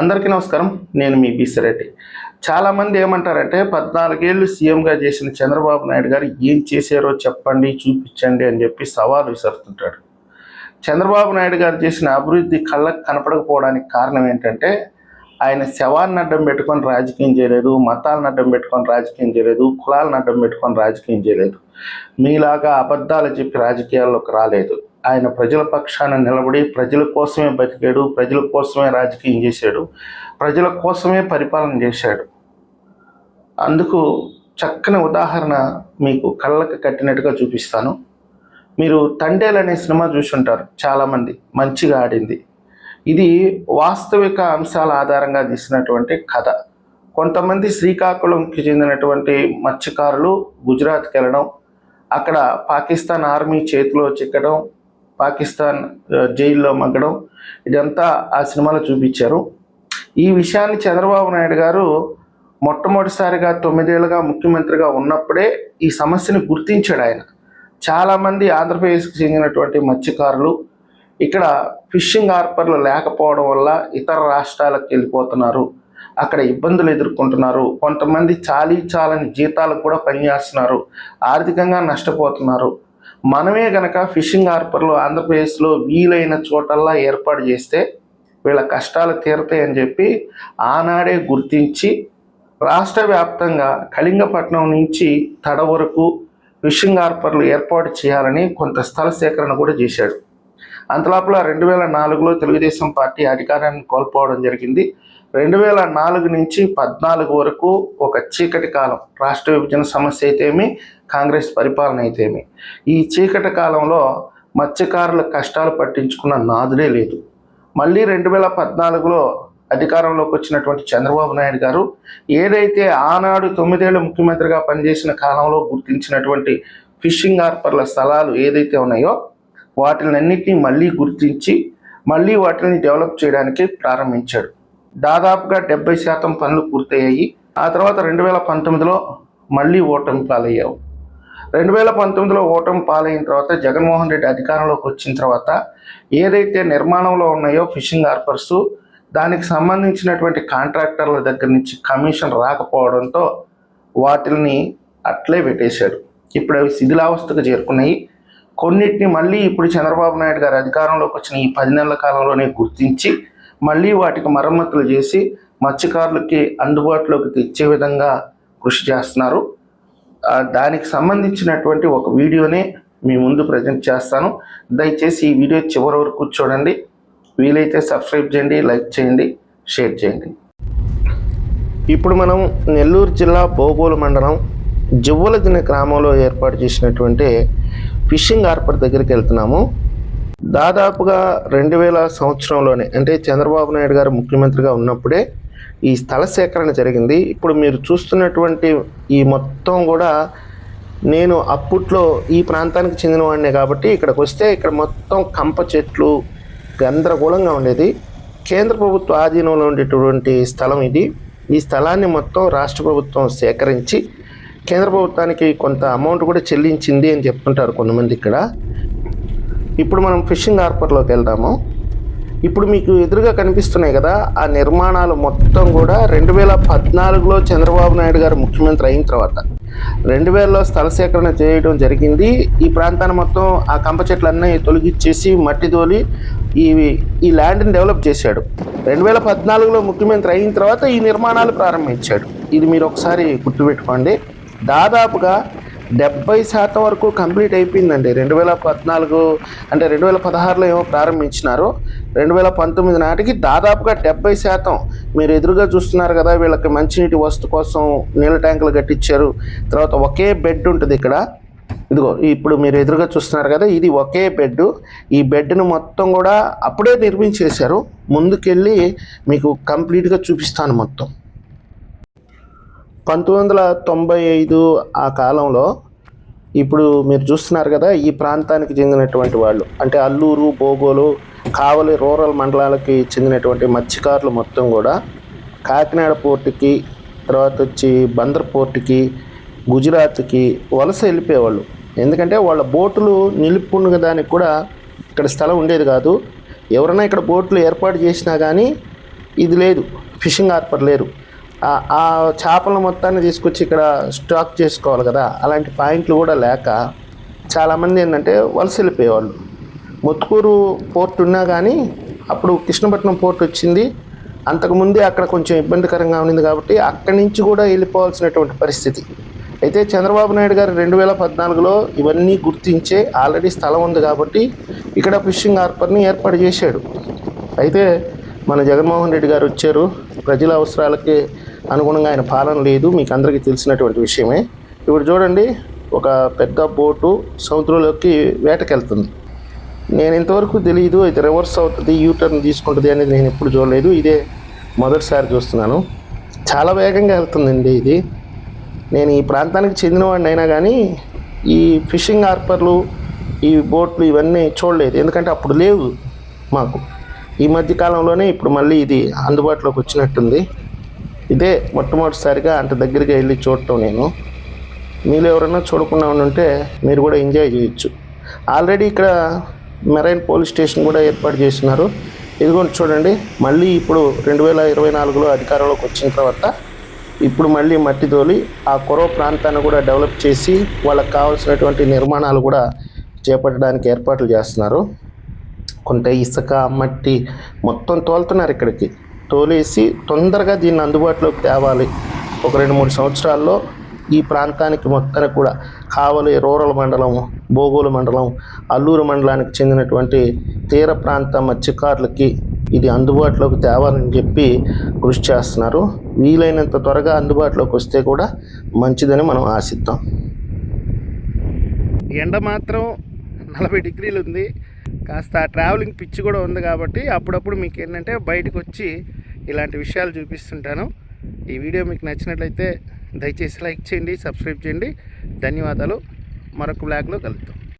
అందరికీ నమస్కారం. నేను మీ బీసిరెడ్డి చాలామంది ఏమంటారంటే పద్నాలుగేళ్ళు సీఎంగా చేసిన చంద్రబాబు నాయుడు గారు ఏం చేశారో చెప్పండి చూపించండి అని చెప్పి సవాలు విసురుతుంటాడు. చంద్రబాబు నాయుడు గారు చేసిన అభివృద్ధి కళ్ళకు కనపడకపోవడానికి కారణం ఏంటంటే ఆయన శవాన్ని అడ్డం పెట్టుకొని రాజకీయం చేయలేదు మతాలను అడ్డం పెట్టుకొని రాజకీయం చేయలేదు కులాలను అడ్డం పెట్టుకొని రాజకీయం చేయలేదు. మీలాగా అబద్ధాలు చెప్పి రాజకీయాల్లోకి రాలేదు. ఆయన ప్రజల పక్షాన నిలబడి ప్రజల కోసమే బతికాడు ప్రజల కోసమే రాజకీయం చేశాడు ప్రజల కోసమే పరిపాలన చేశాడు. అందుకు చక్కని ఉదాహరణ మీకు కళ్ళకు కట్టినట్టుగా చూపిస్తాను. మీరు తండేలు అనే సినిమా చూసుంటారు చాలామంది మంచిగా ఆడింది. ఇది వాస్తవిక అంశాల ఆధారంగా తీసినటువంటి కథ. కొంతమంది శ్రీకాకుళంకి చెందినటువంటి మత్స్యకారులు గుజరాత్కి వెళ్ళడం అక్కడ పాకిస్తాన్ ఆర్మీ చేతిలో చిక్కడం పాకిస్తాన్ జైల్లో మగ్గడం ఇదంతా ఆ సినిమాలో చూపించారు. ఈ విషయాన్ని చంద్రబాబు నాయుడు గారు మొట్టమొదటిసారిగా తొమ్మిదేళ్ళుగా ముఖ్యమంత్రిగా ఉన్నప్పుడే ఈ సమస్యని గుర్తించాడు ఆయన. చాలామంది ఆంధ్రప్రదేశ్కి చెందినటువంటి మత్స్యకారులు ఇక్కడ ఫిషింగ్ హార్బర్లు లేకపోవడం వల్ల ఇతర రాష్ట్రాలకు వెళ్ళిపోతున్నారు. అక్కడ ఇబ్బందులు ఎదుర్కొంటున్నారు. కొంతమంది చాలీ చాలని జీతాలకు కూడా పనిచేస్తున్నారు. ఆర్థికంగా నష్టపోతున్నారు. మనమే గనక ఫిషింగ్ హార్బర్లు ఆంధ్రప్రదేశ్లో వీలైన చోటల్లా ఏర్పాటు చేస్తే వీళ్ళ కష్టాలు తీరతాయని చెప్పి ఆనాడే గుర్తించి రాష్ట్ర వ్యాప్తంగా కళింగపట్నం నుంచి తడ వరకు ఫిషింగ్ హార్బర్లు ఏర్పాటు చేయాలని కొంత స్థల సేకరణ కూడా చేశాడు. అంతలోపల రెండు వేల నాలుగులో తెలుగుదేశం పార్టీ అధికారాన్ని కోల్పోవడం జరిగింది. రెండు వేల నాలుగు నుంచి పద్నాలుగు వరకు ఒక చీకటి కాలం రాష్ట్ర విభజన సమస్య అయితేమి కాంగ్రెస్ పరిపాలన అయితేమి ఈ చీకటి కాలంలో మత్స్యకారుల కష్టాలు పట్టించుకున్న నాదుడే లేదు. మళ్ళీ రెండు వేల పద్నాలుగులో అధికారంలోకి వచ్చినటువంటి చంద్రబాబు నాయుడు గారు ఏదైతే ఆనాడు తొమ్మిదేళ్ళు ముఖ్యమంత్రిగా పనిచేసిన కాలంలో గుర్తించినటువంటి ఫిషింగ్ హార్పర్ల స్థలాలు ఏదైతే ఉన్నాయో వాటినన్నిటిని మళ్ళీ గుర్తించి మళ్ళీ వాటిని డెవలప్ చేయడానికి ప్రారంభించాడు. దాదాపుగా డెబ్బై శాతం పనులు పూర్తయ్యాయి. ఆ తర్వాత రెండు వేల పంతొమ్మిదిలో మళ్ళీ ఓటమి పాలయ్యావు. రెండు వేల పంతొమ్మిదిలో ఓటమి పాలైన తర్వాత జగన్మోహన్ రెడ్డి అధికారంలోకి వచ్చిన తర్వాత ఏదైతే నిర్మాణంలో ఉన్నాయో ఫిషింగ్ హార్బర్స్ దానికి సంబంధించినటువంటి కాంట్రాక్టర్ల దగ్గర నుంచి కమిషన్ రాకపోవడంతో వాటిని అట్లే పెట్టేశాడు. ఇప్పుడు అవి శిథిలావస్థకు చేరుకున్నాయి. కొన్నిటిని మళ్ళీ ఇప్పుడు చంద్రబాబు నాయుడు గారు అధికారంలోకి వచ్చిన ఈ పది నెలల కాలంలోనే గుర్తించి మళ్ళీ వాటికి మరమ్మతులు చేసి మత్స్యకారులకి అందుబాటులోకి తెచ్చే విధంగా కృషి చేస్తున్నారు. దానికి సంబంధించినటువంటి ఒక వీడియోనే మీ ముందు ప్రజెంట్ చేస్తాను. దయచేసి ఈ వీడియో చివరి వరకు చూడండి. వీలైతే సబ్స్క్రైబ్ చేయండి లైక్ చేయండి షేర్ చేయండి. ఇప్పుడు మనం నెల్లూరు జిల్లా బోగోలు మండలం జువ్వలదిన గ్రామంలో ఏర్పాటు చేసినటువంటి ఫిషింగ్ హార్బర్ దగ్గరికి వెళ్తున్నాము. దాదాపుగా రెండు వేల సంవత్సరంలోనే అంటే చంద్రబాబు నాయుడు గారు ముఖ్యమంత్రిగా ఉన్నప్పుడే ఈ స్థల సేకరణ జరిగింది. ఇప్పుడు మీరు చూస్తున్నటువంటి ఈ మొత్తం కూడా నేను అప్పట్లో ఈ ప్రాంతానికి చెందినవాడినే కాబట్టి ఇక్కడికి వస్తే ఇక్కడ మొత్తం కంప చెట్లు గందరగోళంగా ఉండేది. కేంద్ర ప్రభుత్వ ఆధీనంలో ఉండేటువంటి స్థలం ఇది. ఈ స్థలాన్ని మొత్తం రాష్ట్ర ప్రభుత్వం సేకరించి కేంద్ర ప్రభుత్వానికి కొంత అమౌంట్ కూడా చెల్లించింది అని చెప్తుంటారు కొంతమంది ఇక్కడ. ఇప్పుడు మనం ఫిషింగ్ హార్బర్లోకి వెళ్దాము. ఇప్పుడు మీకు ఎదురుగా కనిపిస్తున్నాయి కదా ఆ నిర్మాణాలు మొత్తం కూడా రెండు వేల పద్నాలుగులో చంద్రబాబు నాయుడు గారు ముఖ్యమంత్రి అయిన తర్వాత. రెండు వేలలో స్థల సేకరణ చేయడం జరిగింది. ఈ ప్రాంతాన్ని మొత్తం ఆ కంప చెట్లన్నీ తొలగిచ్చేసి మట్టి తోలి ఈ ఈ ల్యాండ్ని డెవలప్ చేశాడు. రెండు వేల పద్నాలుగులో ముఖ్యమంత్రి అయిన తర్వాత ఈ నిర్మాణాలు ప్రారంభించాడు. ఇది మీరు ఒకసారి గుర్తుపెట్టుకోండి. దాదాపుగా డెబ్బై శాతం వరకు కంప్లీట్ అయిపోయిందండి. రెండు వేల పద్నాలుగు అంటే రెండు వేల పదహారులో ఏమో ప్రారంభించినారు. రెండు వేల పంతొమ్మిది నాటికి దాదాపుగా డెబ్బై శాతం మీరు ఎదురుగా చూస్తున్నారు కదా వీళ్ళకి మంచినీటి వస్తు కోసం నీళ్ళ ట్యాంకులు కట్టించారు. తర్వాత ఒకే బెడ్ ఉంటుంది ఇక్కడ. ఇదిగో ఇప్పుడు మీరు ఎదురుగా చూస్తున్నారు కదా ఇది ఒకే బెడ్ ఈ బెడ్ను మొత్తం కూడా అప్పుడే నిర్మించేశారు. ముందుకెళ్ళి మీకు కంప్లీట్గా చూపిస్తాను మొత్తం. పంతొమ్మిది వందల తొంభై ఐదు ఆ కాలంలో ఇప్పుడు మీరు చూస్తున్నారు కదా ఈ ప్రాంతానికి చెందినటువంటి వాళ్ళు. అంటే అల్లూరు బోగోలు కావలి రూరల్ మండలాలకి చెందినటువంటి మత్స్యకారులు మొత్తం కూడా కాకినాడ పోర్టుకి తర్వాత వచ్చి బందర్ పోర్టుకి గుజరాత్కి వలస వెళ్ళిపోయేవాళ్ళు. ఎందుకంటే వాళ్ళ బోటులు నిలుపుకున్న దానికి కూడా ఇక్కడ స్థలం ఉండేది కాదు. ఎవరైనా ఇక్కడ బోట్లు ఏర్పాటు చేసినా కానీ ఇది లేదు. ఫిషింగ్ హార్పర్ లేరు ఆ- చేపల మొత్తాన్ని తీసుకొచ్చి ఇక్కడ స్టాక్ చేసుకోవాలి కదా. అలాంటి పాయింట్లు కూడా లేక చాలామంది ఏంటంటే వలస వెళ్ళిపోయేవాళ్ళు ముత్తుకూరు పోర్ట్ ఉన్నా కానీ అప్పుడు కృష్ణపట్నం పోర్ట్ వచ్చింది. అంతకుముందే అక్కడ కొంచెం ఇబ్బందికరంగా ఉంది కాబట్టి అక్కడి నుంచి కూడా వెళ్ళిపోవాల్సినటువంటి పరిస్థితి. అయితే చంద్రబాబు నాయుడు గారు రెండు వేల పద్నాలుగులో ఇవన్నీ గుర్తించే ఆల్రెడీ స్థలం ఉంది కాబట్టి ఇక్కడ ఫిషింగ్ హార్బర్ని ఏర్పాటు చేశాడు. అయితే మన జగన్మోహన్ రెడ్డి గారు వచ్చారు. ప్రజల అవసరాలకి అనుగుణంగా ఆయన పాలన లేదు మీకు అందరికీ తెలిసినటువంటి విషయమే. ఇప్పుడు చూడండి ఒక పెద్ద బోటు సముద్రంలోకి వేటకెళ్తుంది. నేను ఇంతవరకు తెలియదు ఇది రివర్స్ అవుతుంది యూటర్న్ తీసుకుంటుంది అనేది నేను ఎప్పుడు చూడలేదు. ఇదే మొదటిసారి చూస్తున్నాను. చాలా వేగంగా వెళ్తుందండి ఇది. నేను ఈ ప్రాంతానికి చెందినవాడిని అయినా కానీ ఈ ఫిషింగ్ హార్పర్లు ఈ బోట్లు ఇవన్నీ చూడలేదు. ఎందుకంటే అప్పుడు లేవు మాకు. ఈ మధ్య కాలంలోనే ఇప్పుడు మళ్ళీ ఇది అందుబాటులోకి వచ్చినట్టుంది. ఇదే మొట్టమొదటిసారిగా అంత దగ్గరికి వెళ్ళి చూడటం నేను. మీరు ఎవరైనా చూడకుండా ఉంటే మీరు కూడా ఎంజాయ్ చేయొచ్చు. ఆల్రెడీ ఇక్కడ మెరైన్ పోలీస్ స్టేషన్ కూడా ఏర్పాటు చేస్తున్నారు ఇదిగోండి చూడండి మళ్ళీ ఇప్పుడు రెండు వేల ఇరవై నాలుగులో అధికారంలోకి వచ్చిన తర్వాత ఇప్పుడు మళ్ళీ మట్టి తోలి ఆ కొరవ ప్రాంతాన్ని కూడా డెవలప్ చేసి వాళ్ళకి కావాల్సినటువంటి నిర్మాణాలు కూడా చేపట్టడానికి ఏర్పాట్లు చేస్తున్నారు. కొంత ఇసుక మట్టి మొత్తం తోలుతున్నారు ఇక్కడికి. తోలేసి తొందరగా దీన్ని అందుబాటులోకి తేవాలి. ఒక రెండు మూడు సంవత్సరాల్లో ఈ ప్రాంతానికి మొత్తానికి కూడా కావలి రూరల్ మండలం బోగోలు మండలం అల్లూరు మండలానికి చెందినటువంటి తీర ప్రాంత మత్స్యకారులకి ఇది అందుబాటులోకి తేవాలని చెప్పి కృషి చేస్తున్నారు. వీలైనంత త్వరగా అందుబాటులోకి వస్తే కూడా మంచిదని మనం ఆశిద్దాం. ఎండ మాత్రం నలభై డిగ్రీలు ఉంది కాస్త ట్రావెలింగ్ పిచ్చి కూడా ఉంది కాబట్టి అప్పుడప్పుడు మీకు ఏంటంటే బయటకు వచ్చి ఇలాంటి విషయాలు చూపిస్తుంటాను. ఈ వీడియో మీకు నచ్చినట్లయితే దయచేసి లైక్ చేయండి సబ్స్క్రైబ్ చేయండి. ధన్యవాదాలు. మరొక బ్లాగ్లో కలుద్దాం.